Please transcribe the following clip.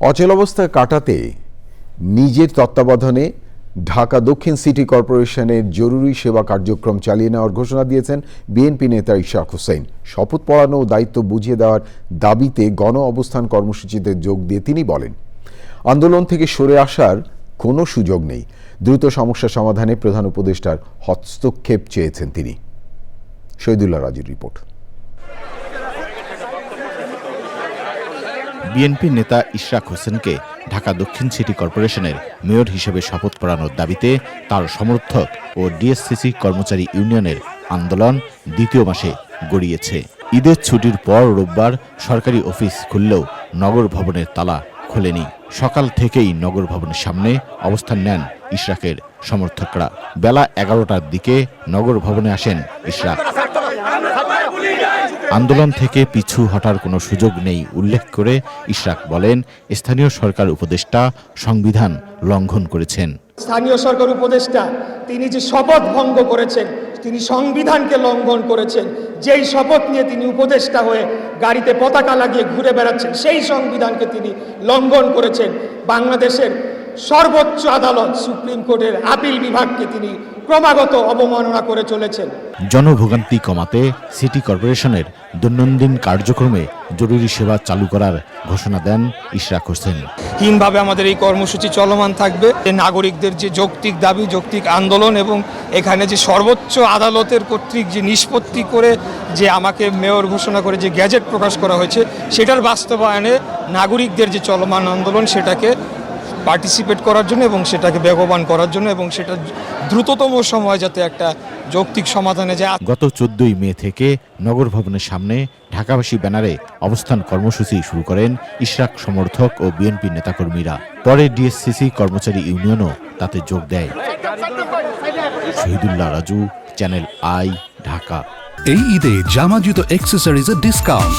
অচল অবস্থা কাটাতে নিজের তত্ত্বাবধানে ঢাকা দক্ষিণ সিটি কর্পোরেশনের জরুরি সেবা কার্যক্রম চালিয়ে নেওয়ার ঘোষণা দিয়েছেন বিএনপি নেতা ইশাক হোসেন। শপথ পড়ানো ও দায়িত্ব বুঝিয়ে দেওয়ার দাবিতে গণ অবস্থান কর্মসূচিতে যোগ দিয়ে তিনি বলেন, আন্দোলন থেকে সরে আসার কোনো সুযোগ নেই। দ্রুত সমস্যা সমাধানে প্রধান উপদেষ্টার হস্তক্ষেপ চেয়েছেন তিনি। শহীদুল্লাহ রাজুর রিপোর্ট। বিএনপি নেতা ইশরাক হোসেনকে ঢাকা দক্ষিণ সিটি কর্পোরেশনের মেয়র হিসেবে শপথ পড়ানোর দাবিতে তার সমর্থক ও ডিএসসিসি কর্মচারী ইউনিয়নের আন্দোলন দ্বিতীয় মাসে গড়িয়েছে। ঈদের ছুটির পর রোববার সরকারি অফিস খুললেও নগর ভবনের তালা খোলেনি। সকাল থেকেই নগর ভবনের সামনে অবস্থান নেন ইশরাকের সমর্থকরা। বেলা এগারোটার দিকে নগর ভবনে আসেন ইশরাক। আন্দোলন থেকে পিছু হটার কোনো সুযোগ নেই উল্লেখ করে ইশরাক বলেন, স্থানীয় সরকার উপদেষ্টা সংবিধান লঙ্ঘন করেছেন। স্থানীয় সরকার উপদেষ্টা, তিনি যে শপথ ভঙ্গ করেছেন, তিনি সংবিধানকে লঙ্ঘন করেছেন, যেই শপথ নিয়ে তিনি উপদেষ্টা হয়ে গাড়িতে পতাকা লাগিয়ে ঘুরে বেড়াচ্ছেন, সেই সংবিধানকে তিনি লঙ্ঘন করেছেন। বাংলাদেশের সর্বোচ্চ আদালত সুপ্রিম কোর্টের আপিল বিভাগকে তিনি ক্রমাগত অবমাননা করে চলেছেন। জনভোগান্তি কমাতে সিটি কর্পোরেশনের দৈনন্দিন কার্যক্রমে জরুরি সেবা চালু করার ঘোষণা দেন ইশরাক হোসেন। হীনভাবে আমাদের এই কর্মসূচি চলমান থাকবে। নাগরিকদের যে যৌক্তিক দাবি যৌক্তিক আন্দোলন এবং এখানে যে সর্বোচ্চ আদালতের কর্তৃক যে নিষ্পত্তি করে যে আমাকে মেয়র ঘোষণা করে যে গ্যাজেট প্রকাশ করা হয়েছে সেটার বাস্তবায়নে নাগরিকদের যে চলমান আন্দোলন সেটাকে পার্টিসিপেট করার জন্য এবং সেটাকে বেগবান করার জন্য এবং সেটা দ্রুততম সময় যাতে একটা যৌক্তিক সমাধানে যায়। গত চোদ্দই মে থেকে নগর ভবনের সামনে ঢাকাবাসী ব্যানারে অবস্থান কর্মসূচি শুরু করেন ইশরাক সমর্থক ও বিএনপি নেতাকর্মীরা। পরে ডিএসসিসি কর্মচারী ইউনিয়নও তাতে যোগ দেয়। Shahidullah Raju channel I Dhaka. এই ঈদে জামা জুতো অ্যাক্সেসরিজের ডিসকাউন্ট